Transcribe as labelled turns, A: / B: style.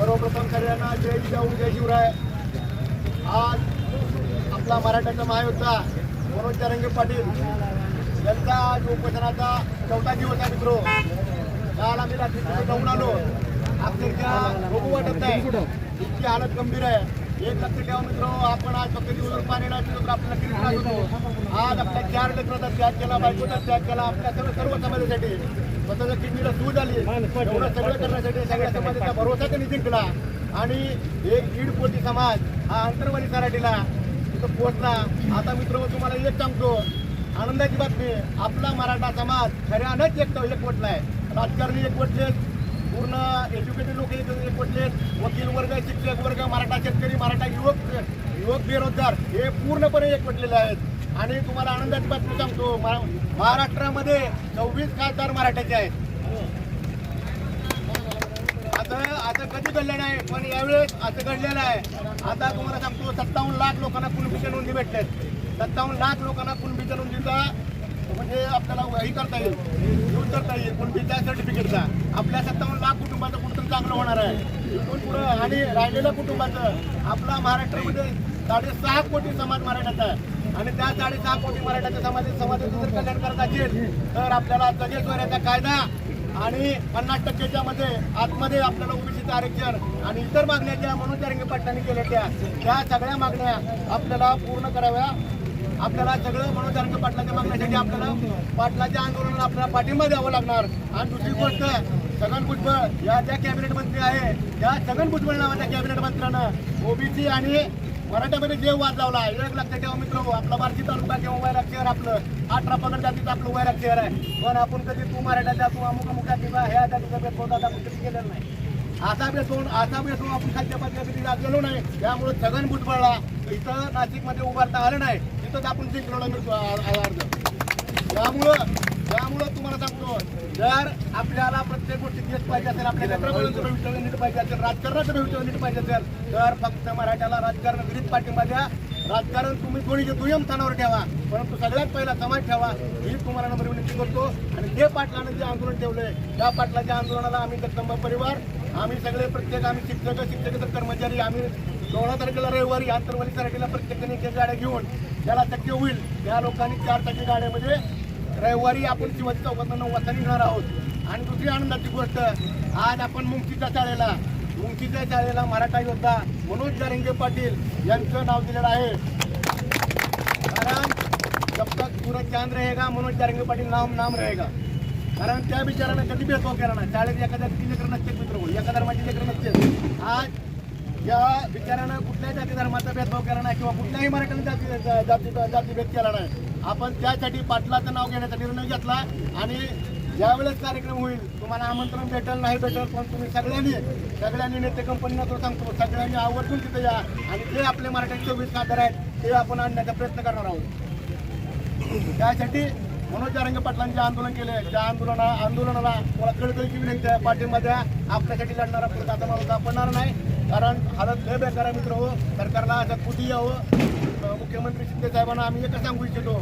A: सर्वप्रथम सगळ्यांना जय जाऊ जय शिवराय. आज आपला मराठ्याचा महायोद्धा मनोज तरंगे पाटील यांचा आज उपोषणाचा चौथा दिवस आहे मित्रो. काल आम्ही रात्री जाऊन आलो. अक्षरशः बघू वाटत नाही. इतकी हालत गंभीर आहे. एक लक्ष ठेवा मित्र. आपण आज फक्त दिवसभर पाणी नाही पिलो आपल्याला किती त्रास होतो. आज आपल्या चार लेकराचा त्याग केला बायकोचा त्याग केला. आपल्या सर्व सर्व समाजासाठी. स्वतःच्या किडनीला सूज आली एवढं सगळं करण्यासाठी सगळ्या समाजाचा भरोसा त्यांनी जिंकला. आणि एक दीड कोटी समाज हा अंतरवाली सराठीला तिथं पोहोचला. आता मित्र तुम्हाला एक सांगतो. आनंदाची बातमी आपला मराठा समाज खऱ्यानंच एक एकवटलाय. राजकारणी एकवटले पूर्ण एज्युकेटेड लोक एक एकवटले वकील वर्ग शिक्षक वर्ग मराठा शेतकरी मराठा युवक युवक बेरोजगार हे पूर्णपणे एकवटलेले आहेत. आणि तुम्हाला आनंदाची बातमी सांगतो महाराष्ट्रामध्ये सव्वीस खासदार मराठ्याचे आहेत. आता आता कधी घडलं नाही पण यावेळेस असं घडलेलं आहे. आता तुम्हाला सांगतो सत्तावन्न लाख लोकांना कुणबीच्या नोंदी भेटतात सत्तावन्न लाख लोकांना कुणबीच्या नोंदीचा म्हणजे आपल्याला हे करता येईल यूज करता येईल कुणबीच्या सर्टिफिकेटचा आपल्या सत्तावन्न लाख कुटुंबाचं कुठं चांगलं होणार आहे. इथून पुढं आणि राहिलेल्या कुटुंबाचं आपला महाराष्ट्रामध्ये साडेसहा कोटी समाज मराठ्याचा आहे. आणि त्या साडेसहा कोटी मराठ्याच्या समाजात समाजाचं जर कल्याण करत असेल तर आपल्याला जगेश वऱ्याचा कायदा आणि पन्नास टक्केच्या मध्ये आतमध्ये आपल्याला ओबीसीचं आरक्षण आणि इतर मागण्या ज्या मनोज तरंगे पाटलांनी केल्या त्या त्या सगळ्या मागण्या आपल्याला पूर्ण कराव्या. आपल्याला सगळं मनोज तरंगे पाटलाच्या मागण्यासाठी आपल्याला पाटलाच्या आंदोलनाला आपल्याला पाठिंबा द्यावा लागणार. आणि दुसरी गोष्ट छगन भुजबळ या ज्या कॅबिनेट मंत्री आहे त्या छगन भुजबळ नावाच्या कॅबिनेट मंत्र्यानं ओबीसी आणि मराठ्यामध्ये जे वाद लावला एक लक्षात ठेवा मित्र. आपला बार्शी तालुका किंवा वैराग शहर आपलं. अठरा पगड जातीचं आपलं वैराग शहर आहे. पण आपण कधी तू मराठ्याचा तू अमुक अमुका किंवा ह्या जातीचा भेदभाव दादा आपण कधी केलेला नाही. असा भेदभाव असा भेदभाव आपण खालच्या कधी जात गेलो नाही. त्यामुळे छगन भुजबळला इथं नाशिकमध्ये उभारता आलं नाही. तिथंच आपण जिंकलो मिळतो अर्ज. त्यामुळं त्यामुळं तुम्हाला सांगतो जर आपल्याला प्रत्येक गोष्टी यश पाहिजे असेल आपल्या नेत्रबळांचं भविष्य नीट पाहिजे असेल राजकारणाचं भविष्य नीट पाहिजे असेल तर फक्त मराठ्याला राजकारण विरुद्ध पाठिंबा द्या. राजकारण तुम्ही कोणी दुय्यम स्थानावर ठेवा परंतु सगळ्यात पहिला समाज ठेवा ही तुम्हाला नंबर विनंती करतो. आणि जे पाटलानं जे आंदोलन ठेवलंय त्या पाटलाच्या आंदोलनाला आम्ही जगदंबा परिवार आम्ही सगळे प्रत्येक आम्ही शिक्षक शिक्षक कर्मचारी आम्ही सोळा तारखेला रविवारी आंतरवाली सराठीला प्रत्येकाने एक एक गाड्या घेऊन ज्याला शक्य होईल त्या लोकांनी चार चाकी गाड्यामध्ये रविवारी आपण शिवाजी चौकात नऊ वाजता निघणार आहोत. आणि दुसरी आनंदाची गोष्ट आज आपण मुंगशीच्या शाळेला मुंगशीच्या शाळेला मराठा योद्धा मनोज जारंगे पाटील यांचं नाव दिलेलं आहे. कारण जब तक सूरज चांद रहेगा मनोज जारंगे पाटील नाम नाम रहेगा. कारण त्या बिचारानं कधी भेदभाव केला नाही. शाळेत एखाद्या लेकरं नसते मित्र एखाद्या माझी लेकर लेकरं नसते आज या बिचारानं कुठल्याही जाती धर्माचा भेदभाव केला नाही किंवा कुठल्याही मराठ्याने जाती जाती जातीभेद केला नाही. आपण त्यासाठी पाटलाचं नाव घेण्याचा निर्णय घेतला आणि ज्यावेळेस कार्यक्रम होईल तुम्हाला आमंत्रण भेटेल नाही भेटेल पण तुम्ही सगळ्यांनी सगळ्यांनी नेते कंपनीला तो सांगतो सगळ्यांनी आवर्जून तिथे या आणि जे आपले मराठी चोवीस खासदार आहेत ते आपण आणण्याचा प्रयत्न करणार आहोत. त्यासाठी मनोज जारंगे पाटलांचे आंदोलन केले त्या आंदोलना आंदोलनाला मला कळकळीची विनंती आहे? पाठिंबा द्या. आपल्यासाठी लढणारा पुढे आता माणूस सापडणार नाही. कारण हालत लय बेकार आहे मित्र हो सरकारला आता कुठे यावं. मुख्यमंत्री शिंदे साहेबांना आम्ही एकच सांगू इच्छितो.